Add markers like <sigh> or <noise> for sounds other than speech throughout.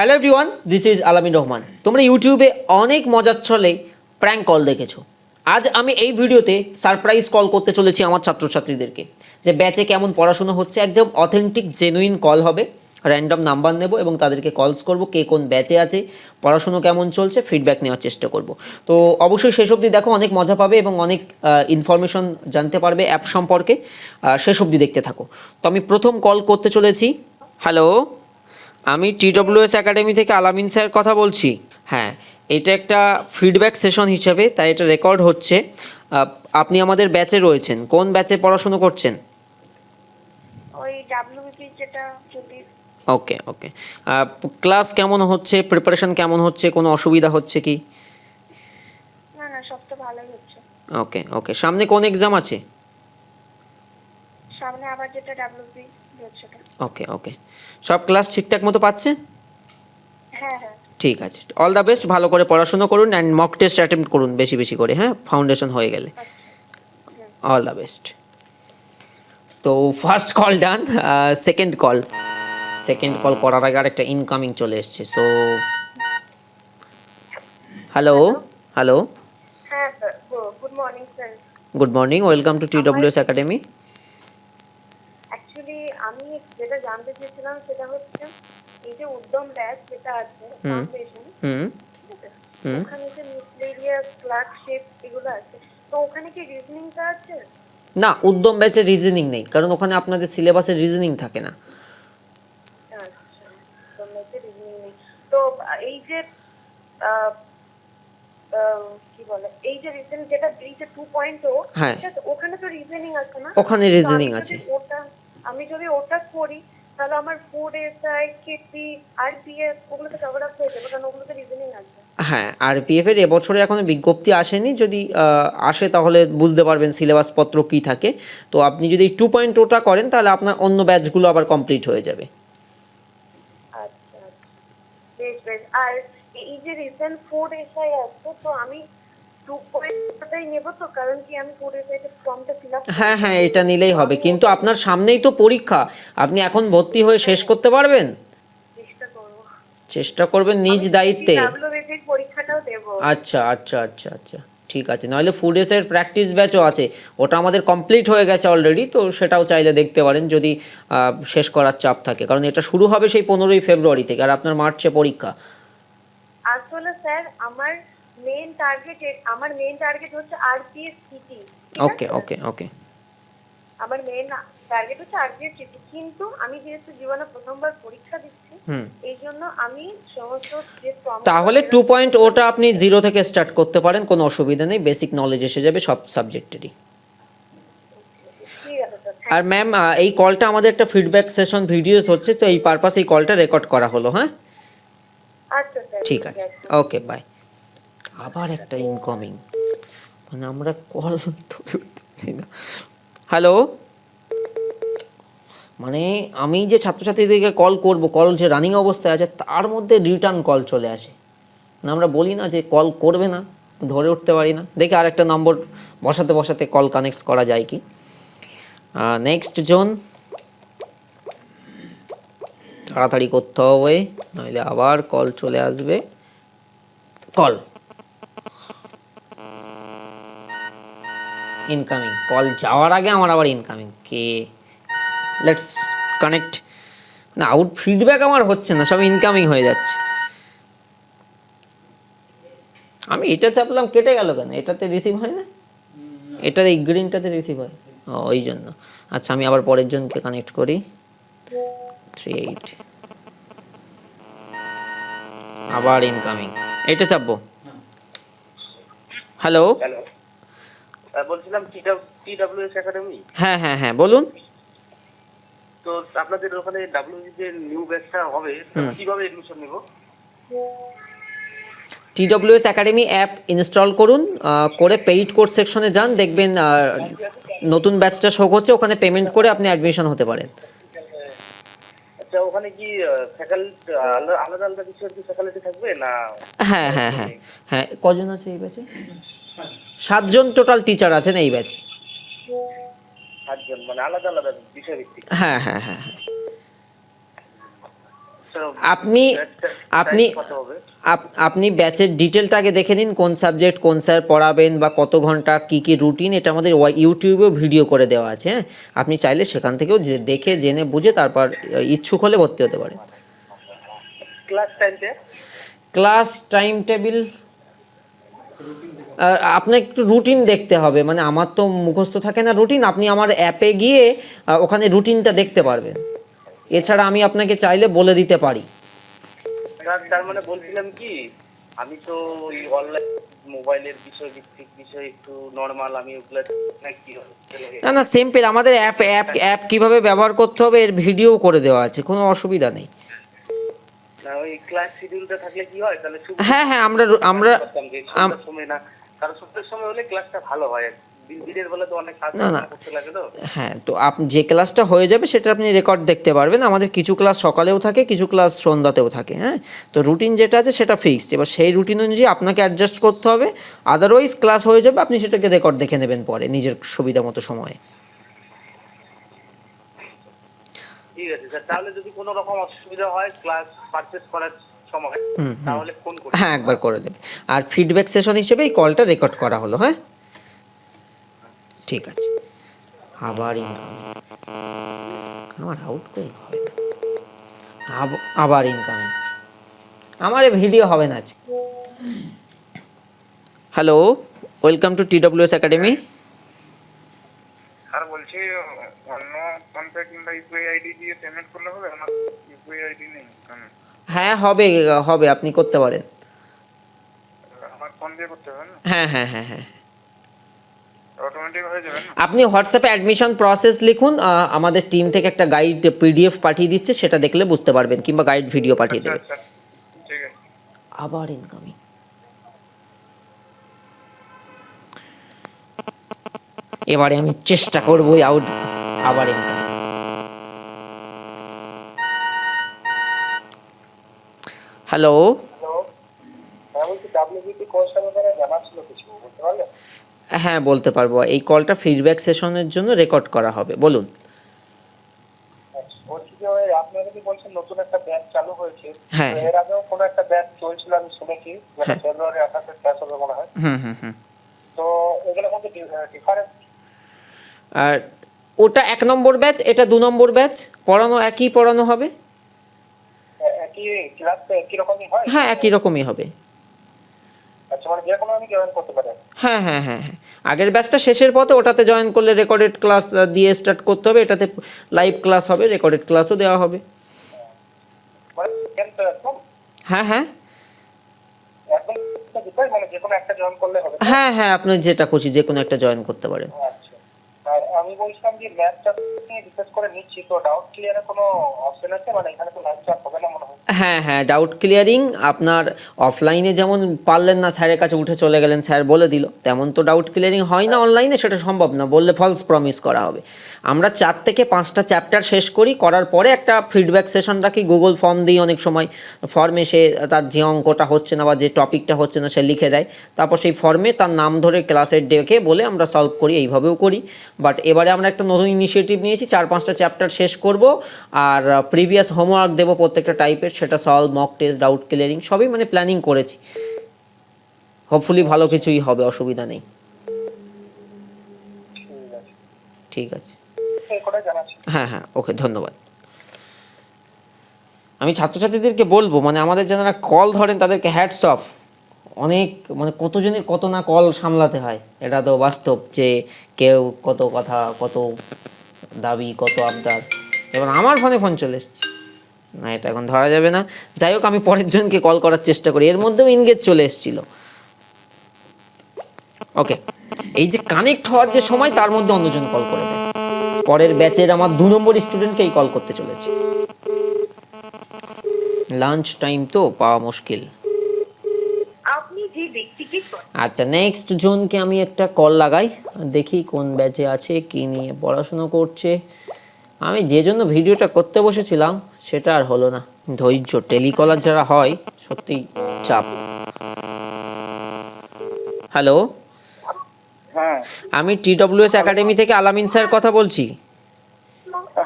Hello everyone this is আলামিন রহমান তোমরা ইউটিউবে অনেক মজার ছলে প্র্যাঙ্ক কল দেখেছ। আজ আমি এই ভিডিওতে সারপ্রাইজ কল করতে চলেছি আমার ছাত্রছাত্রীদেরকে। যে ব্যাচে কেমন পড়াশুনো হচ্ছে, একদম অথেন্টিক জেনুইন কল হবে। র্যান্ডম নাম্বার নেব এবং তাদেরকে কলস করব, কে কোন ব্যাচে আছে, পড়াশুনো কেমন চলছে ফিডব্যাক নেওয়ার চেষ্টা করব। তো অবশ্যই শেষ অবধি দেখো, অনেক মজা পাবে এবং অনেক ইনফরমেশন জানতে পারবে অ্যাপ সম্পর্কে। শেষ অবধি দেখতে থাকো। তো আমি প্রথম কল করতে চলেছি। হ্যালো আমি টি টিডব্লিউএস একাডেমি থেকে আলামিন স্যার কথা বলছি। হ্যাঁ এটা একটা ফিডব্যাক সেশন হিসাবে তাই এটা রেকর্ড হচ্ছে। আপনি আমাদের ব্যাচে রয়েছেন। কোন ব্যাচে পড়াশুনো করছেন? ওকে ওকে। ক্লাস কেমন হচ্ছে? প্রিপারেশন কেমন হচ্ছে? কোনো অসুবিধা হচ্ছে কি? না না সব তো ভালোই হচ্ছে। ওকে ওকে। সামনে কোন এক্সাম আছে? সামনে আবার যেটা ওকে ওকে। সব ক্লাস ঠিকঠাক মতো পাচ্ছে? হ্যাঁ হ্যাঁ। ঠিক আছে। অল দ্য বেস্ট ভালো করে পড়াশুনো করুন অ্যান্ড মক টেস্ট অ্যাটেম্প করুন বেশি বেশি করে হ্যাঁ? ফাউন্ডেশন হয়ে গেলে। অল দ্য বেস্ট তো first call done second call second call করার আগে আরেকটা ইনকামিং চলে এসছে সো হ্যালো হ্যালো হ্যাঁ good morning good morning welcome to T W S academy actually আমি যেটা সেটা হচ্ছে এই যে উদ্যম ব্যাচ যেটা আছে ফাউন্ডেশন। ওখানে যে মিসলেরিয়াস ক্লার্কশিপ এগুলো আছে তো ওখানে কি রিজনিংটা আছে? না উদ্যম ব্যাচে রিজনিং নেই কারণ ওখানে আপনাদের সিলেবাসে রিজনিং থাকে না। আচ্ছা তো রিজনিং এই যে কি বলে এই যে রিজনিং যেটা এই যে টু পয়েন্ট ও হ্যাঁ। ওখানে তো রিজনিং আছে না? ওখানে যদি আছে। ওটা আমি যদি ওটা করি তাহলে আমার ফুড এসআই কেপি আরপিএফ ওগুলো তো কভার আপ হয়ে যাবে কারণ ওগুলোতে রিজনিং আছে। হ্যাঁ আর পিএফ এর এবছরে এখনও বিজ্ঞপ্তি আসেনি যদি আসে তাহলে বুঝতে পারবেন সিলেবাস পত্র কী থাকে। তো আপনি যদি টু পয়েন্ট ওটা করেন তাহলে আপনার অন্য ব্যাচগুলো আবার কমপ্লিট হয়ে যাবে। আচ্ছা আচ্ছা। আর এই যে রিসেন্ট ফুড এসআই আছে তো আমি হ্যাঁ হ্যাঁ এটা নিলেই হবে। কিন্তু আপনার সামনেই তো পরীক্ষা। আপনি এখন ভর্তি হয়ে শেষ করতে পারবেন? চেষ্টা করবেন নিজ দায়িত্বে। আচ্ছা আচ্ছা আচ্ছা আচ্ছা। ঠিক আছে নাহলে ফুড এসের প্র্যাকটিস ব্যাচও আছে। ওটা আমাদের কমপ্লিট হয়ে গেছে অলরেডি তো সেটাও চাইলে দেখতে পারেন যদি শেষ করার চাপ থাকে। কারণ এটা শুরু হবে সেই পনেরোই ফেব্রুয়ারি থেকে আর আপনার মার্চে পরীক্ষা। আসলে স্যার আমার মেইন টার্গেট আমার মেইন টার্গেট হচ্ছে RPS city okay okay okay আমার মেইন টার্গেট হচ্ছে আরপিএস সিটি কিন্তু আমি যেহেতু জীবনে প্রথমবার পরীক্ষা দিচ্ছি এই জন্য আমি সমস্ত তাহলে টু পয়েন্ট ওটা আপনি জিরো থেকে স্টার্ট করতে পারেন কোনো অসুবিধা নেই বেসিক নলেজ এসে যাবে সব সাবজেক্টেরই আর ম্যাম এই কলটা আমাদের একটা ফিডব্যাক সেশন ভিডিওস হচ্ছে তো এই পারপাস এই কলটা রেকর্ড করা হলো হ্যাঁ? আচ্ছা ঠিক আছে। ওকে বাই আবার একটা ইনকমিং মানে আমরা কল হ্যালো মানে আমি যে ছাত্রছাত্রীদেরকে কল করব কল যে রানিং অবস্থায় আছে, তার মধ্যে রিটার্ন কল চলে আসে। মানে আমরা বলি না যে কল করবে না, ধরে উঠতে পারি না। দেখি আর একটা নম্বর বসাতে বসাতে কল কানেক্ট করা যায় কি। নেক্সট জোন তাড়াতাড়ি করতে হবে, নইলে আবার কল চলে আসবে। কল ইনকামিং কল যাওয়ার আগে আমার আবার ইনকামিং কে? লেটস কানেক্ট না আউট ফিডব্যাক আমার হচ্ছে না, সব ইনকামিং হয়ে যাচ্ছে। আমি এটা চাপলাম, কেটে গেল কেন? এটাতে রিসিভ হয় না? এটাতে এই গ্রিনটাতে রিসিভ হয়? ওই জন্য। আচ্ছা আমি আবার পরের জনকে কানেক্ট করি। থ্রি এইট আবার ইনকামিং এটা চাপবো। হ্যালো বলছিলাম টিডব্লিউএস একাডেমি হ্যাঁ হ্যাঁ হ্যাঁ বলুন। তো আপনাদের ওখানে ডাব্লিউজি যে নিউ ব্যাচটা হবে কীভাবে এডমিশন নেব? টিডব্লিউএস একাডেমি অ্যাপ ইনস্টল করুন করে পেইড কোর্স সেকশনে যান দেখবেন নতুন ব্যাচটা শো করছে ওখানে পেমেন্ট করে আপনি অ্যাডমিশন হতে পারেন। আচ্ছা ওখানে কি ফ্যাকাল্টি আলাদা আলাদা কিছু কি ফ্যাকাল্টি থাকবে না? হ্যাঁ হ্যাঁ হ্যাঁ। হ্যাঁ কজন আছে এই ব্যাচে সাতজন টোটাল টিচার আছেন এই ব্যাচে সাতজন মানে আলাদা আলাদা বিষয় ভিত্তিক হ্যাঁ হ্যাঁ হ্যাঁ হ্যাঁ। আপনি আপনি আপনি ব্যাচের ডিটেলটা আগে দেখে নিন কোন সাবজেক্ট কোন স্যার পড়াবেন বা কত ঘণ্টা কি কি রুটিন এটা আমাদের ইউটিউবেও ভিডিও করে দেওয়া আছে হ্যাঁ? আপনি চাইলে সেখান থেকেও দেখে জেনে বুঝে তারপর ইচ্ছুক হলে ভর্তি হতে পারেন। ক্লাস টাইম টেবিল আপনার একটু রুটিন দেখতে হবে মানে আমার তো মুখস্থ থাকে না রুটিন আপনি আমার অ্যাপে গিয়ে ওখানে রুটিনটা দেখতে পারবেন। এছাড়া আমি আপনাকে চাইলে বলে দিতে পারি। তার মানে বলছিলাম কি আমি তো ওই অনলাইন মোবাইলের বিষয় ভিত্তিক বিষয় একটু নর্মাল আমি ওগুলো না না সিম্পল আমাদের অ্যাপ অ্যাপ অ্যাপ কীভাবে ব্যবহার করতে হবে এর ভিডিও করে দেওয়া আছে কোনো অসুবিধা নেই। না ওই ক্লাস শিডিউলটা থাকলে কি হয়? তাহলে হ্যাঁ হ্যাঁ আমরা আমরা সময় না কারণ সন্ধ্যার সময় হলে ক্লাসটা ভালো হয় দিন- না, না। হ্যাঁ তো আপনি যে ক্লাসটা হয়ে যাবে সেটা আপনি রেকর্ড দেখতে পারবেন। আমাদের কিছু ক্লাস সকালেও থাকে কিছু ক্লাস সন্ধ্যাতেও থাকে হ্যাঁ? তো রুটিন যেটা আছে সেটা ফিক্সড এবার সেই রুটিন অনুযায়ী আপনাকে অ্যাডজাস্ট করতে হবে। আদারওয়াইজ ক্লাস হয়ে যাবে আপনি সেটাকে রেকর্ড দেখে নেবেন পরে নিজের সুবিধা মতো সময়ে। ঠিক আছে স্যার। তাহলে যদি কোনো রকম অসুবিধা হয় ক্লাস পারচেজ করার সময় তাহলে ফোন করি হ্যাঁ একবার করে দেবে। আর ফিডব্যাক সেশন হিসেবে এই কলটা রেকর্ড করা হলো হ্যাঁ? ঠিক আছে। আবার ইনকামিং আমার আউট করে হবে না। আবার ইনকামিং আমার ভিডিও হবে না আজকে। Hello welcome to T W S academy আর বলছি অন্য ফোনপে কিংবা ইউপিআই আইডি দিয়ে পেমেন্ট করলে হবে? আমার ইউপিআই আইডি নেই হ্যাঁ হবে হবে আপনি করতে পারেন। আমার ফোন দিয়ে করতে হবে হ্যাঁ হ্যাঁ হ্যাঁ হ্যাঁ অটোমেটিক হয়ে যাবে না আপনি হোয়াটসঅ্যাপে অ্যাডমিশন প্রসেস লিখুন আমাদের টিম থেকে একটা গাইড পিডিএফ পাঠিয়ে দিচ্ছে সেটা দেখলে বুঝতে পারবেন কিংবা গাইড ভিডিও পাঠিয়ে দেবে। আচ্ছা আছে। আবার ইনকামিং এবারে আমি চেষ্টা করব আউট আবার ইনকামিং হ্যালো হ্যাঁ বলছি ডাব্লিউবিপি ব্যাপারে জানা ছিল কিছু হ্যাঁ বলতে পারব। এই কলটা ফিডব্যাক সেশনের জন্য রেকর্ড করা হবে। বলুন। বলছি যে ওই আপনারা কি বলছেন নতুন একটা ব্যাচ চালু হয়েছে। হ্যাঁ। এর আগেও কোনো একটা ব্যাচ চলছিল আমি শুনেছি হ্যাঁ। ফেব্রুয়ারি আঠাশে ক্লাস হবে মনে হয়। হুম হুম হুম। তো এগুলোর মধ্যে ডিফারেন্স আর ওটা এক নম্বর ব্যাচ এটা দু নম্বর ব্যাচ পড়ানো একই পড়ানো হবে? একই ক্লাস একই রকমই হয়? হ্যাঁ একই রকমই হবে আচ্ছা মানে যে কোনো আমি জয়েন করতে পারি হ্যাঁ হ্যাঁ হ্যাঁ হ্যাঁ। আগের ব্যাচটা শেষের পথে ওটাতে জয়েন করলে রেকর্ডেড ক্লাস দিয়ে স্টার্ট করতে হবে। এটাতে লাইভ ক্লাস হবে রেকর্ডেড ক্লাসও দেওয়া হবে। মানে হ্যাঁ হ্যাঁ। মানে হ্যাঁ হ্যাঁ আপনি যেটা খুশি যে কোনো একটা জয়েন করতে পারেন। আচ্ছা। আমি বলছিলাম যে ম্যাথটা রিসার্চ করে নিচ্ছি, তো ডাউট ক্লিয়ারের কোনো অপশন আছে? মানে এখানে তো চাপ হবে না মনে হয়। হ্যাঁ হ্যাঁ ডাউট ক্লিয়ারিং আপনার অফলাইনে যেমন পারলেন না, স্যারের কাছে উঠে চলে গেলেন, স্যার বলে দিল, তেমন তো ডাউট ক্লিয়ারিং হয় না অনলাইনে সেটা সম্ভব না, বললে ফলস প্রমিস করা হবে। আমরা চার থেকে পাঁচটা চ্যাপ্টার শেষ করি, করার পরে একটা ফিডব্যাক সেশন রাখি গুগল ফর্ম দিই অনেক সময় ফর্মে সে তার যে অঙ্কটা হচ্ছে না বা যে টপিকটা হচ্ছে না সে লিখে দেয়, তারপর সেই ফর্মে তার নাম ধরে ক্লাসের ডেকে বলে আমরা সলভ করি, এইভাবেও করি বাট এবারে আমরা একটা নতুন ইনিশিয়েটিভ নিয়েছি, চার পাঁচটা চ্যাপ্টার শেষ করব, আর প্রিভিয়াস হোমওয়ার্ক দেবো প্রত্যেকটা টাইপের সেটা solve mock test doubt clearing সবই মানে প্ল্যানিং করেছি। হোপফুলি ভালো কিছুই হবে, অসুবিধা নেই। ঠিক আছে। হ্যাঁ হ্যাঁ ওকে ধন্যবাদ। আমি ছাত্রছাত্রীদেরকে বলব মানে আমাদের যারা কল ধরেন, তাদেরকে হ্যাটস অফ অনেক মানে কতজনের কত না কল সামলাতে হয়? এটা তো বাস্তব যে কেউ কত কথা, কত দাবি, কত আবদার। এবার আমার ফোনে ফোন চলে এসছে। না, এটা এখন ধরা যাবে না। যাই হোক, আমি পরের জনকে কল করার চেষ্টা করি। এর মধ্যেও ইনগেজ চলে এসেছিল। ওকে এই যে কানেক্ট হওয়ার যে সময়, তার মধ্যে অন্যজন কল করে দেয়। পরের ব্যাচের আমার দু নম্বর স্টুডেন্টকেই কল করতে চলেছে। লাঞ্চ টাইম তো পাওয়া মুশকিল। ব্যক্তিকে আচ্ছা নেক্সট জনকে আমি একটা কল লাগাই দেখি কোন ব্যাচে আছে কি নিয়ে পড়াশোনা করছে। আমি যে জন্য ভিডিওটা করতে বসেছিলাম সেটা আর হলো না। ধৈর্য টেলিকলার যারা হয় সত্যি চাপ। হ্যালো হ্যাঁ। আমি টি ডব্লিউ এস একাডেমি থেকে আলামিন স্যার কথা বলছি।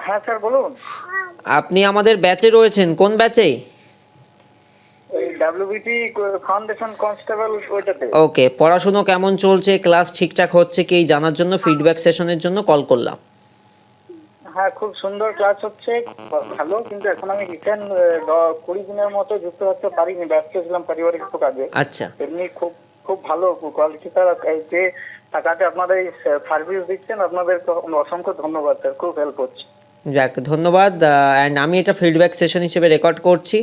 হ্যাঁ স্যার বলুন। আপনি আমাদের ব্যাচে রয়েছেন কোন ব্যাচে ডাব্লিউবিটি ফাউন্ডেশন কনস্টেবল ওইটাতে। ওকে পড়াশুনো কেমন চলছে? ক্লাস ঠিকঠাক হচ্ছে কি? জানার জন্য ফিডব্যাক সেশনের জন্য কল করলাম। হ্যাঁ খুব সুন্দর ক্লাস হচ্ছে ভালো কিন্তু এখন আমি রিটার্ন কুড়ি দিনের মতো যুক্ত হতে পারিনি ব্যস্ত ছিলাম পারিবারিক একটু কাজে। আচ্ছা। এমনি খুব খুব ভালো কোয়ালিটি স্যার যে টাকাতে আপনারা এই সার্ভিস দিচ্ছেন আপনাদেরকে অসংখ্য ধন্যবাদ স্যার খুব হেল্প হচ্ছে। যাক ধন্যবাদ অ্যান্ড আমি এটা ফিডব্যাক সেশন হিসেবে রেকর্ড করছি।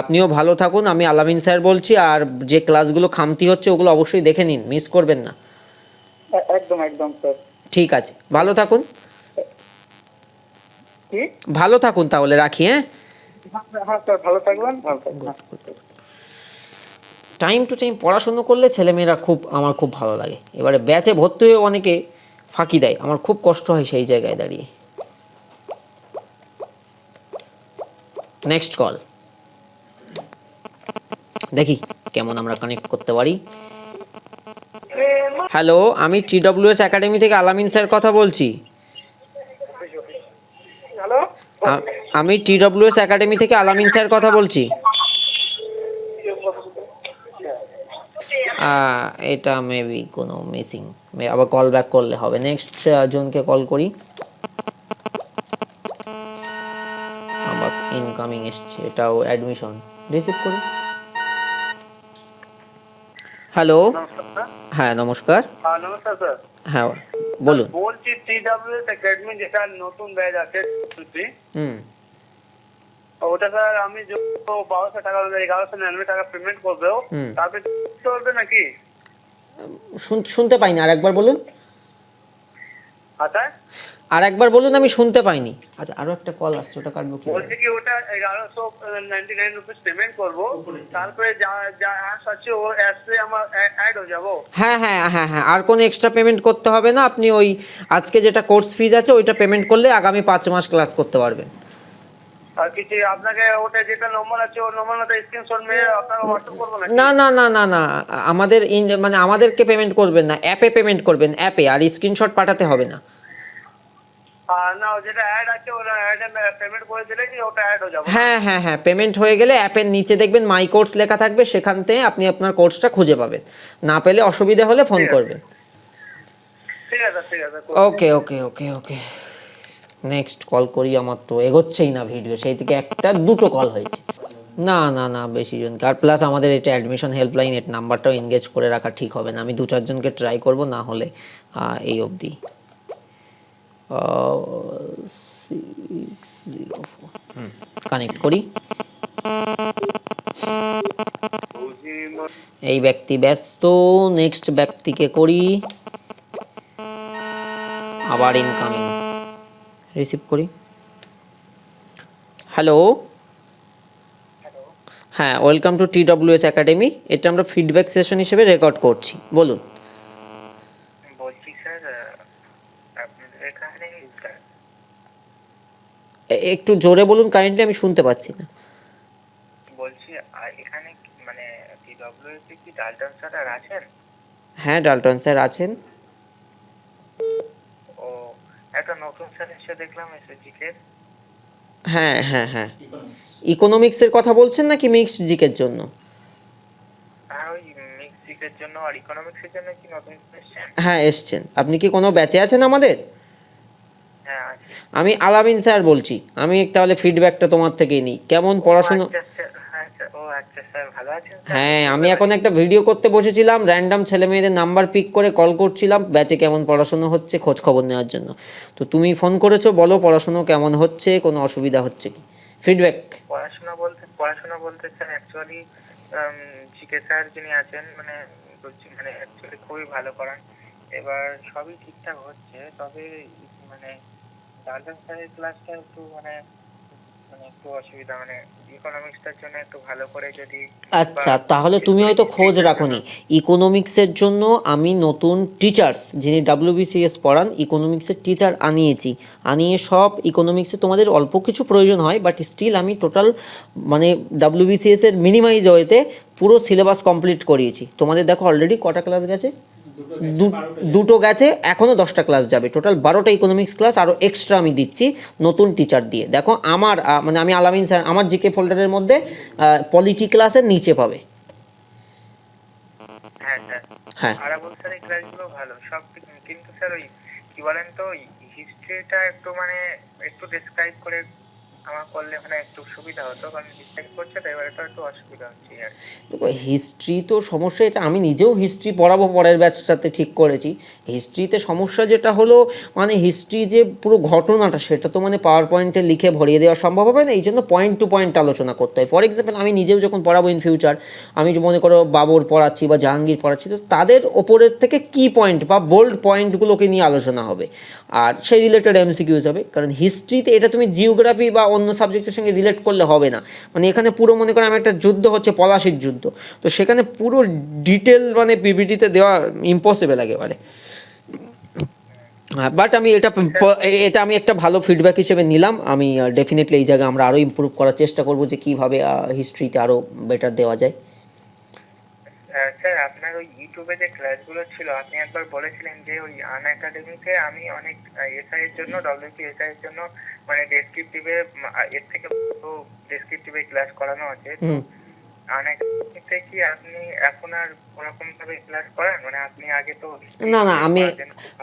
আপনিও ভালো থাকুন আমি আলামিন স্যার বলছি আর যে ক্লাসগুলো খামতি হচ্ছে ওগুলো অবশ্যই দেখে নিন মিস করবেন না। একদম একদম স্যার ঠিক আছে ভালো থাকুন। ভালো থাকুন তাহলে রাখি হ্যাঁ? ভালো থাকবেন ভালো থাকবেন। টাইম টু টাইম পড়াশুনো করলে ছেলেমেয়েরা খুব আমার খুব ভালো লাগে। এবারে ব্যাচে ভর্তি হয়ে অনেকে ফাঁকি দেয় আমার খুব কষ্ট হয় সেই জায়গায় দাঁড়িয়ে। নেক্সট কল দেখি কেমন আমরা কানেক্ট করতে পারি। হ্যালো আমি টিডব্লিউএস একাডেমি থেকে আলামিন স্যার কথা বলছি। হ্যালো আ- আমি টিডব্লিউএস একাডেমি থেকে আলামিন স্যার কথা বলছি। এটা মেবি কোনো মিসিং আবার কল ব্যাক করলে হবে। নেক্সট জনকে কল করি। ইনকামিং এসছে এটাও অ্যাডমিশন রিসিভ করি হ্যালো হ্যাঁ নমস্কার। নমস্কার স্যার হ্যাঁ বলুন। বলছি টিডাব্লিউএস একাডেমি যেটা নতুন ব্যাচ আছে হুম। ওটা স্যার আমি যত বারোশো টাকা এগারোশো নিরানব্বই টাকা পেমেন্ট করব। তারপরে চলবে নাকি? শুন- শুনতে পাইনি আর একবার বলুন আচ্ছা আর একবার বলুন আমি শুনতে পাইনি। আচ্ছা আরও একটা কল আসছে ওটা কাটবো কি বলছি কি ওটা এগারোশো নাইনটি নাইন রুপিস পেমেন্ট করব। তারপরে যা যা অ্যাপস আছে ও অ্যাপসে আমার অ্যাড হয়ে যাব। হ্যাঁ হ্যাঁ হ্যাঁ হ্যাঁ আর কোনো এক্সট্রা পেমেন্ট করতে হবে না। আপনি ওই আজকে যেটা কোর্স ফিজ আছে ওইটা পেমেন্ট করলে আগামী পাঁচ মাস ক্লাস করতে পারবেন। আর কিছু আপনাকে ওটা যেটা নম্বর আছে ওই নম্বরটা স্ক্রিনশট মেরে আপনাকে হোয়াটসঅ্যাপ করব নাকি? না না না না না আমাদের মানে আমাদেরকে পেমেন্ট করবেন না অ্যাপে পেমেন্ট করবেন অ্যাপে আর স্ক্রিনশট পাঠাতে হবে না। না ও যেটা অ্যাড আছে ওটা অ্যাডে পেমেন্ট করে দিলে ওটা অ্যাড হয়ে যাবে? হ্যাঁ হ্যাঁ হ্যাঁ পেমেন্ট হয়ে গেলে অ্যাপের নিচে দেখবেন মাই কোর্স লেখা থাকবে সেখান থেকে আপনি আপনার কোর্সটা খুঁজে পাবেন। না পেলে অসুবিধা হলে ফোন করবেন। ঠিক আছে ঠিক আছে ওকে okay okay okay next call করি আমার তো এগোচ্ছেই না ভিডিও সেই থেকে একটা দুটো কল হয়েছে। না না না বেশি জনকে আর প্লাস আমাদের এটা অ্যাডমিশন হেল্পলাইন এর নাম্বারটাও এনগেজ করে রাখা ঠিক হবে না। আমি দু চারজনকে ট্রাই করব না হলে এই অবধি। ফোর কানেক্ট করি। এই ব্যক্তি ব্যস্ত নেক্সট ব্যক্তিকে করি। আবার ইনকামিং রিসিভ করি। হ্যালো হ্যাঁ welcome to T W S academy এটা আমরা ফিডব্যাক সেশন হিসেবে রেকর্ড করছি। বলুন বলছি স্যার আপনাদের এখানে এ- একটু জোরে বলুন কারেন্টলি আমি শুনতে পাচ্ছি না। বলছি এখানে মানে টিডব্লিউএসি কি ডালটন স্যার আর আছেন? হ্যাঁ ডালটন স্যার আছেন। ও একটা নতুন স্যার এসে দেখলাম এসএসজিকে হ্যাঁ হ্যাঁ হ্যাঁ। ইকোনমিক্সের কথা বলছেন নাকি মিক্সড জিকের জন্য? আর ওই মিক্স জিকের জন্য আর ইকোনমিক্সের জন্য কি নতুন এসেছেন? হ্যাঁ এসছেন। আপনি কি কোনো ব্যাচে আছেন আমাদের? আমি আলামিন স্যার বলছি আমি তাহলে ফিডব্যাকটা তোমার থেকেই নিই। কেমন পড়াশুনো? আচ্ছা আচ্ছা আচ্ছা? হ্যাঁ আমি এখন একটা ভিডিও করতে বসেছিলাম র্যান্ডাম ছেলে মেয়েদের নাম্বার পিক করে কল করছিলাম ব্যাচে কেমন পড়াশুনো হচ্ছে খোঁজ খবর নেওয়ার জন্য। তো তুমি ফোন করেছ বলো পড়াশুনো কেমন হচ্ছে কোনো অসুবিধা হচ্ছে কি? ফিডব্যাক পড়াশোনা বলতে পড়াশোনা বলতে স্যার অ্যাকচুয়ালি জিকে স্যার যিনি আছেন মানে বলছি মানে অ্যাকচুয়ালি খুবই ভালো করান এবার সবই ঠিকঠাক হচ্ছে তবে মানে ডালটন স্যারের ক্লাসটা একটু মানে মানে একটু অসুবিধা মানে ইকোনমিক্সটার জন্য একটু ভালো করে যদি আচ্ছা তাহলে তুমি হয়তো খোঁজ রাখোনি ইকোনমিক্সের জন্য আমি নতুন টিচার্স যিনি ডাব্লিউবিসিএস পড়ান ইকোনমিক্সের টিচার আনিয়েছি। আনিয়ে সব ইকোনমিক্সে তোমাদের অল্প কিছু প্রয়োজন হয় বাট স্টিল আমি টোটাল মানে ডাব্লিউবিসিএস এর মিনিমাইজ ওয়েতে পুরো সিলেবাস কমপ্লিট করিয়েছি। তোমাদের দেখো অলরেডি কটা ক্লাস গেছে? দুটো গেছে এখনও দশটা ক্লাস যাবে। টোটাল বারোটা ইকোনমিক্স ক্লাস আরও এক্সট্রা আমি দিচ্ছি নতুন টিচার দিয়ে। দেখো আমার মানে আমি আলামিন স্যার আমার জিকে ফোল্ডারের মধ্যে পলিটি ক্লাসের নিচে পাবে। হ্যাঁ স্যার। হ্যাঁ। ভালো। সব কিন্তু স্যার ওই কি বলেন তো হিস্ট্রিটা একটু মানে একটু ডিসক্রাইব করে আমার করলে মানে একটু সুবিধা হতো, কারণ ডিসক্রাইব করছে একটু অসুবিধা হচ্ছে আর দেখো হিস্ট্রি তো সমস্যা এটা, আমি নিজেও হিস্ট্রি পড়াবো পরের ব্যাচটাতে ঠিক করেছি। হিস্ট্রিতে সমস্যা যেটা হলো মানে হিস্ট্রি যে পুরো ঘটনাটা, সেটা তো মানে পাওয়ার পয়েন্টে লিখে ভরিয়ে দেওয়া সম্ভব হবে না, এই জন্য পয়েন্ট টু পয়েন্ট আলোচনা করতে হয়। ফর এক্সাম্পল আমি নিজেও যখন পড়াবো ইন ফিউচার আমি মনে করো বাবর পড়াচ্ছি বা জাহাঙ্গীর পড়াচ্ছি, তো তাদের ওপরের থেকে কি পয়েন্ট বা বোল্ড পয়েন্টগুলোকে নিয়ে আলোচনা হবে। আর সেই রিলেটেড এমসিকিউজ হবে, কারণ হিস্ট্রিতে এটা তুমি জিওগ্রাফি বা অন্য সাবজেক্টের সঙ্গে রিলেট করলে হবে না। মানে এখানে পুরো মনে করেন আমি একটা যুদ্ধ হচ্ছে পলাশির যুদ্ধ। তো সেখানে পুরো ডিটেল মানে পিপিটিতে দেওয়া ইম্পসিবল একেবারে। বাট আমি এটা এটা আমি একটা ভালো ফিডব্যাক হিসেবে নিলাম। আমি ডেফিনেটলি এই জায়গায় আমরা আরও ইম্প্রুভ করার চেষ্টা করব যে কীভাবে হিস্ট্রিতে আরও বেটার দেওয়া যায় আহ, স্যার আপনার ওই ইউটিউবে যে ক্লাসগুলো ছিল, আপনি একবার বলেছিলেন যে ওই আন একাডেমিতে আমি অনেক এসআই এর জন্য ডব্লিউপি এসআই এর জন্য মানে ডেসক্রিপটিভে এর থেকে ডেসক্রিপটিভে ক্লাস করানো আছে। মানে না না, আমি।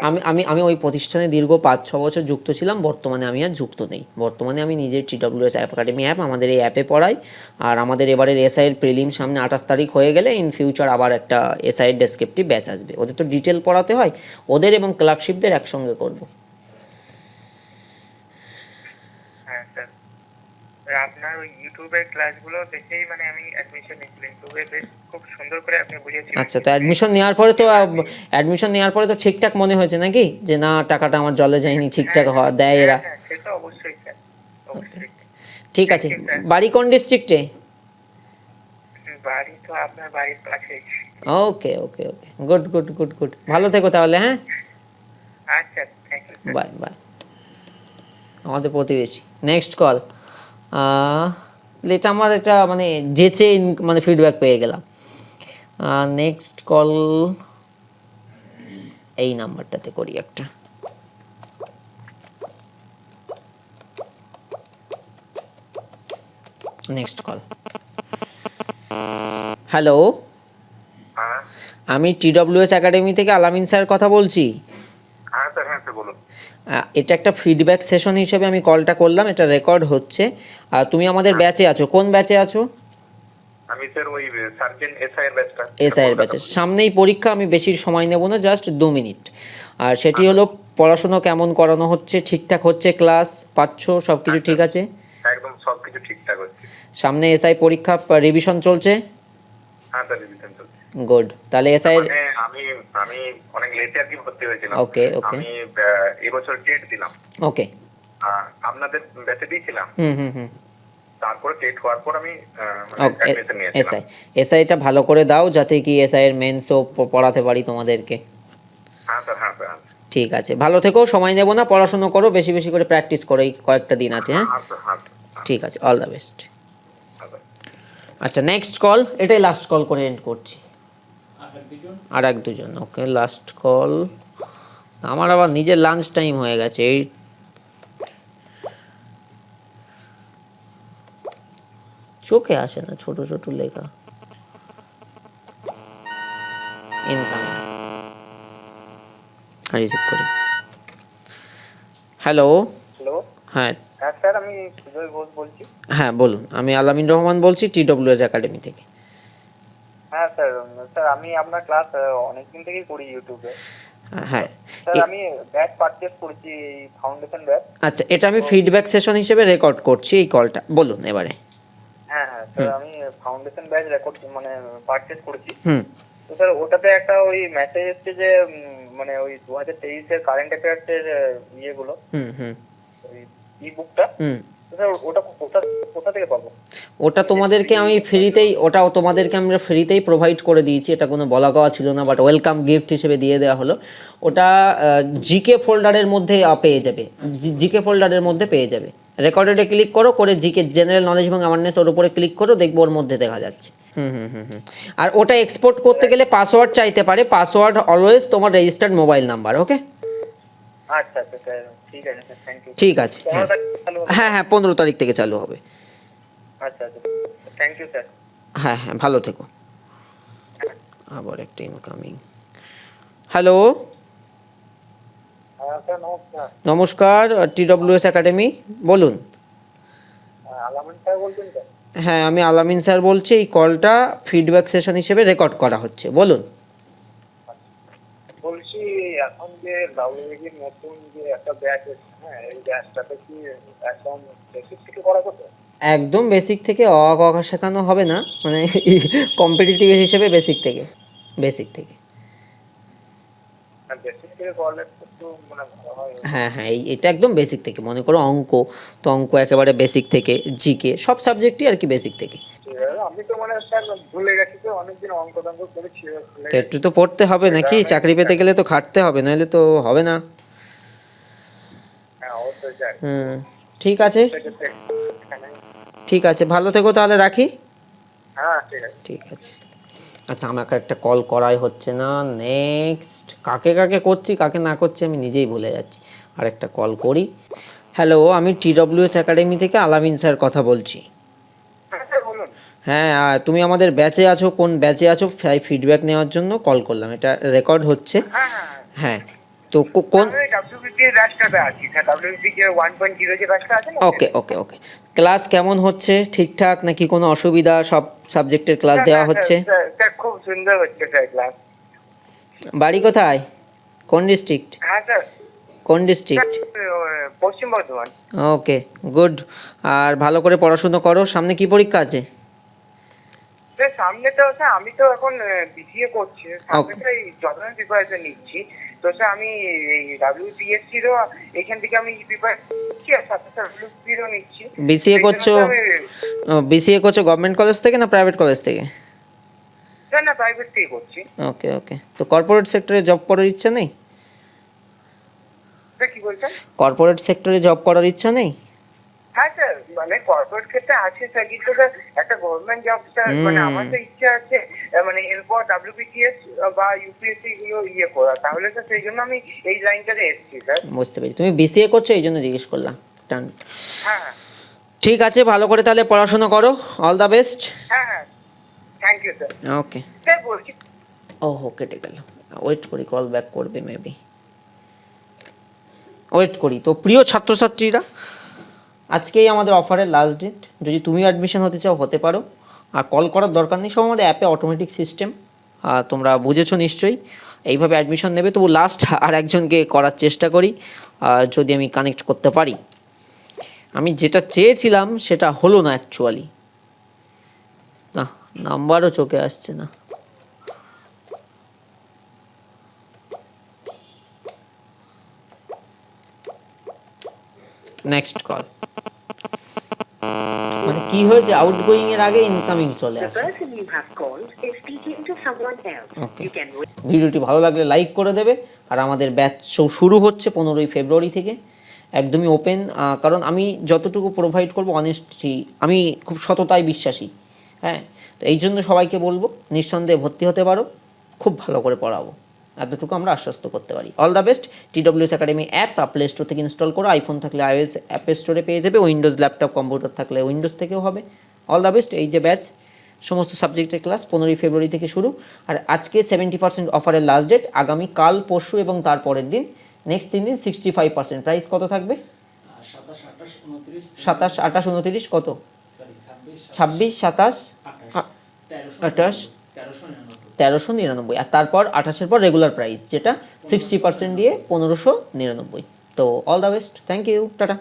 আমি আমি আমি ওই প্রতিষ্ঠানে দীর্ঘ পাঁচ, ছ বছর যুক্ত ছিলাম। বর্তমানে আমি আর যুক্ত নেই। বর্তমানে আমি নিজের T W S app academy app আমাদের এই অ্যাপে পড়াই। আর আমাদের এবারের এসআইয়ের প্রিলিম সামনে আঠাশ তারিখ হয়ে গেলে ইন ফিউচার আবার একটা এসআইয়ের ডেসক্রিপটিভ ব্যাচ আসবে। ওদের তো ডিটেল পড়াতে হয়। ওদের এবং ক্লার্কশিপদের একসঙ্গে করব হ্যাঁ স্যার আর আপনার ওই ইউটিউবের ক্লাসগুলো দেখেই মানে আমি অ্যাডমিশন নিয়েছিলাম। ইউটিউবে খুব সুন্দর করে আপনি বুঝিয়েছিলেন। আচ্ছা তো অ্যাডমিশন নেওয়ার পরে তো অ্যাডমিশন নেওয়ার পরে তো ঠিকঠাক মনে হয়েছে নাকি? যে না টাকাটা আমার জলে যায়নি ঠিকঠাক হওয়া দেয় এরা? হ্যাঁ সে তো অবশ্যই স্যার ঠিক আছে। বাড়ি কোন ডিস্ট্রিক্টে বাড়ি তো আপনার বাড়ির পাশেই। Okay okay okay good good good good ভালো থেকো তাহলে হ্যাঁ? আচ্ছা থ্যাংক ইউ বাই বাই আমাদের প্রতিবেশী। নেক্সট কল এটা আমার এটা মানে যেচে মানে ফিডব্যাক পেয়ে গেলাম। নেক্সট কল এই নাম্বারটাতে করি একটা। নেক্সট কল হ্যালো হ্যাঁ। আমি টিডব্লিউএস একাডেমি থেকে আলামিন স্যার কথা বলছি হ্যাঁ স্যার হ্যাঁ স্যার বলুন আহ, এটা একটা ফিডব্যাক সেশন হিসেবে আমি কলটা করলাম এটা রেকর্ড হচ্ছে। আর তুমি আমাদের ব্যাচে আছো কোন ব্যাচে আছো? আমি স্যার ওই সার্জেন্ট এসআই এর ব্যাচটা এসআই এর ব্যাচে সামনেই পরীক্ষা আমি বেশি সময় নেব না জাস্ট দু মিনিট আর সেটি হলো পড়াশোনা কেমন করানো হচ্ছে ঠিকঠাক হচ্ছে ক্লাস পাচ্ছ সব কিছু ঠিক আছে? একদম সবকিছু ঠিকঠাক হচ্ছে। সামনে এসআই পরীক্ষা রিভিশন চলছে? হ্যাঁ স্যার রিভিশন চলছে। গুড তাহলে এসআই মানে আমি আমি অনেক লেটে আর কি ভর্তি হয়েছিলাম। Okay, okay. আমি এবছর টেট দিলাম। ওকে। আপনাদের ব্যাচে দিয়েছিলাম। হুম হুম হুম। তারপরে টেট হওয়ার পর আমি ওকে অ্যাডমিশন নিয়েছিলাম। এসআই এসআইটা ভালো করে দাও যাতে কি এসআই এর মেন্সও পড়াতে পারি তোমাদেরকে। হ্যাঁ স্যার হ্যাঁ স্যার। ঠিক আছে ভালো থেকো সময় নেব না পড়াশুনো করো বেশি বেশি করে প্র্যাকটিস করো এই কয়েকটা দিন আছে হ্যাঁ? হ্যাঁ ঠিক আছে অল দ্য বেস্ট আচ্ছা নেক্সট কল এটাই লাস্ট কল করে এন্ড করছি। আর এক দুজন? ওকে লাস্ট কল আমার আবার নিজের লাঞ্চ টাইম হয়ে গেছে এই চোখে আসে না ছোট ছোট লেখা। ইনকামিং রিসিভ করি। হ্যালো হ্যাঁ। হ্যাঁ স্যার আমি সুজয় ঘোষ বলছি। হ্যাঁ বলুন আমি আলামিন রহমান বলছি টিডব্লিউএস একাডেমি থেকে। হ্যাঁ স্যার স্যার আমি আপনার ক্লাস অনেকদিন থেকেই করি ইউটিউবে হ্যাঁ। স্যার আমি ব্যাচ পারচেস করেছি ফাউন্ডেশন ব্যাচ আচ্ছা এটা আমি ফিডব্যাক সেশন হিসেবে রেকর্ড করছি এই কলটা বলুন এবারে। হ্যাঁ হ্যাঁ স্যার আমি ফাউন্ডেশন ব্যাচ রেকর্ড মানে পারচেস করেছি। হুম। তো স্যার ওটাতে একটা ওই মেসেজ এসছে যে মানে ওই দু হাজার তেইশের কারেন্ট অ্যাফেয়ার্সের ইয়েগুলো। হুম হুম। ই বুকটা হুম। ওটা তোমাদেরকে আমি ফ্রিতেই ওটা তোমাদেরকে আমরা ফ্রিতেই প্রোভাইড করে দিয়েছি, এটা কোনো বলা গাওয়া ছিল না বাট ওয়েলকাম গিফট হিসেবে দিয়ে দেওয়া হলো। ওটা জিকে ফোল্ডারের মধ্যে পেয়ে যাবে। জিকে ফোল্ডারের মধ্যে পেয়ে যাবে। রেকর্ডেডে ক্লিক করো, করে জিকে জেনারেল নলেজ এবং অ্যাওয়ারনেস ওর উপরে ক্লিক করো, দেখব ওর মধ্যে দেখা যাচ্ছে। হুম হুম হুম হুম। আর ওটা এক্সপোর্ট করতে গেলে পাসওয়ার্ড চাইতে পারে পাসওয়ার্ড অলওয়েজ তোমার রেজিস্টার্ড মোবাইল নাম্বার ওকে আচ্ছা আচ্ছা স্যার ঠিক আছে স্যার থ্যাংক ইউ ঠিক আছে হ্যাঁ? হ্যাঁ হ্যাঁ পনেরো তারিখ থেকে চালু হবে। আচ্ছা আচ্ছা থ্যাংক ইউ স্যার হ্যাঁ হ্যাঁ ভালো থেকো। আবার একটা ইনকামিং হ্যালো হ্যাঁ নমস্কার। টি ডব্লিউএস একাডেমি বলুন। তো? হ্যাঁ আমি আলামিন স্যার বলছি এই কলটা ফিডব্যাক সেশন হিসেবে রেকর্ড করা হচ্ছে বলুন। এখন যে ডাব্লিউবির নতুন যে একটা ব্যাচ হ্যাঁ এই ব্যাচটাতে কি একদম বেসিক থেকে করা একদম বেসিক থেকে অ ক শেখানো হবে না মানে <laughs> কম্পিটিটিভ হিসেবে বেসিক থেকে বেসিক থেকে। মানে হয়। হ্যাঁ এই এটা একদম বেসিক থেকে মনে করো অঙ্ক তো অঙ্ক একেবারে বেসিক থেকে জিকে সব সাবজেক্টই আর কি বেসিক থেকে। আমি তো স্যার ভুলে গেছি তো অনেকদিন অঙ্ক টঙ্ক করেছি এবার ভুলে তো একটু তো পড়তে হবে নাকি? চাকরি পেতে গেলে তো খাটতে হবে নইলে তো হবে না। হ্যাঁ হুম ঠিক আছে। ঠিক আছে ভালো থেকো তাহলে রাখি? হ্যাঁ ঠিক আছে। আচ্ছা আমাকে একটা কল করাই হচ্ছে না। নেক্সট। কাকে কাকে করছি কাকে না করছি আমি নিজেই ভুলে যাচ্ছি। আর একটা কল করি। হ্যালো আমি টি ডব্লিউএস একাডেমি থেকে আলামিন স্যার কথা বলছি। হ্যাঁ তুমি আমাদের ব্যাচে আছো কোন ব্যাচে আছো ফিডব্যাক নেওয়ার জন্য কল করলাম। এটা রেকর্ড হচ্ছে। হ্যাঁ হ্যাঁ হ্যাঁ। তো কোন ওকে ওকে ওকে ক্লাস কেমন হচ্ছে? ঠিকঠাক? নাকি কোনো অসুবিধা? সব সাবজেক্টের ক্লাস দেওয়া হচ্ছে? খুব সুন্দর হচ্ছে স্যার ক্লাস বাড়ি কোথায়? কোন ডিস্ট্রিক্ট হ্যাঁ স্যার। কোন ডিস্ট্রিক্ট পশ্চিম বর্ধমান। ওকে গুড আর ভালো করে পড়াশুনো করো। সামনে কি পরীক্ষা আছে? সামনে তো স্যার আমি তো এখন বিসিএ করছি। সামনে তো এই প্রিপারেশন নিচ্ছি। তো স্যার আমি এই ডাব্লিউপিএসসিরও এখান থেকে আমি প্রিপারেশন আর সাথে ডাব্লিউপিরও নিচ্ছি। বিসিএ করছ? বিসিএ করছ গভর্নমেন্ট কলেজ থেকে না প্রাইভেট কলেজ থেকে? স্যার না প্রাইভেট থেকে করছি। ওকে ওকে তো কর্পোরেট সেক্টরে জব করার ইচ্ছা নেই? কর্পোরেট সেক্টরে জব করার ইচ্ছা নেই? হ্যাঁ স্যার। মানে কর্পোরেট ক্ষেত্রে আছে স্যার কিন্তু একটা গভর্নমেন্ট জব স্যার মানে। আমার তো ইচ্ছা আছে মানে এরপর ডাব্লিউপিটিএস বা ইউপিএসসি গুলো ইয়ে করা। তাহলে স্যার সেই জন্য আমি এই লাইনটাতে এসেছি স্যার বুঝতে পেরেছি। তুমি বিসিএ করছ এই জন্য জিজ্ঞেস করলাম। হ্যাঁ হ্যাঁ। ঠিক আছে ভালো করে তাহলে পড়াশোনা করো। অল দ্য বেস্ট হ্যাঁ হ্যাঁ। Thank you sir okay sir বলছি ওহো কেটে গেল ওয়েট করি কল ব্যাক করবে মেবি ওয়েট করি। তো প্রিয় ছাত্রছাত্রীরা আজকেই আমাদের অফারের লাস্ট ডেট যদি তুমি অ্যাডমিশন হতে চাও, হতে পারো। আর কল করার দরকার নেই, সব আমাদের অ্যাপে অটোমেটিক সিস্টেম তোমরা বুঝেছ নিশ্চয়ই। এইভাবে অ্যাডমিশন নেবে, তবু লাস্ট আর একজনকে করার চেষ্টা করি যদি আমি কানেক্ট করতে পারি। আমি যেটা চেয়েছিলাম, সেটা হলো না অ্যাকচুয়ালি না নাম্বারও চোখে আসছে না। নেক্সট কল মানে কি হয়েছে? আউটগোয়িং এর আগে ইনকামিং চলে আসে. ভিডিওটি ভালো লাগলে লাইক করে দেবে। আর আমাদের ব্যাচ শো শুরু হচ্ছে পনেরোই ফেব্রুয়ারি থেকে। একদমই ওপেন কারণ আমি যতটুকু প্রোভাইড করব অনেস্টি আমি খুব সততায় বিশ্বাসী। হ্যাঁ? তো এই জন্য সবাইকে বলব নিঃসন্দেহে ভর্তি হতে পারো। খুব ভালো করে পড়াবো। এতটুকু আমরা আশ্বস্ত করতে পারি। All the best T WS academy app play store থেকে ইনস্টল করো। আইফোন থাকলে আইওএস অ্যাপ স্টোরে পেয়ে যাবে। উইন্ডোজ ল্যাপটপ কম্পিউটার থাকলে উইন্ডোজ থেকেও হবে। অল দ্য বেস্ট এই যে ব্যাচ সমস্ত সাবজেক্টের ক্লাস পনেরোই ফেব্রুয়ারি থেকে শুরু। আর আজকে সেভেন্টি পার্সেন্ট অফারের লাস্ট ডেট আগামী কাল পরশু এবং তার পরের দিন। নেক্সট তিন দিন সিক্সটি ফাইভ পার্সেন্ট প্রাইস কত থাকবে? সাতাশ আঠাশ উনত্রিশ কত? ছাব্বিশ সাতাশ। আঠাশ তেরোশো নিরানব্বই। আর তারপর আঠাশের পর রেগুলার প্রাইস যেটা সিক্সটি পার্সেন্ট দিয়ে পনেরোশো নিরানব্বই। তো all the best thank you tata.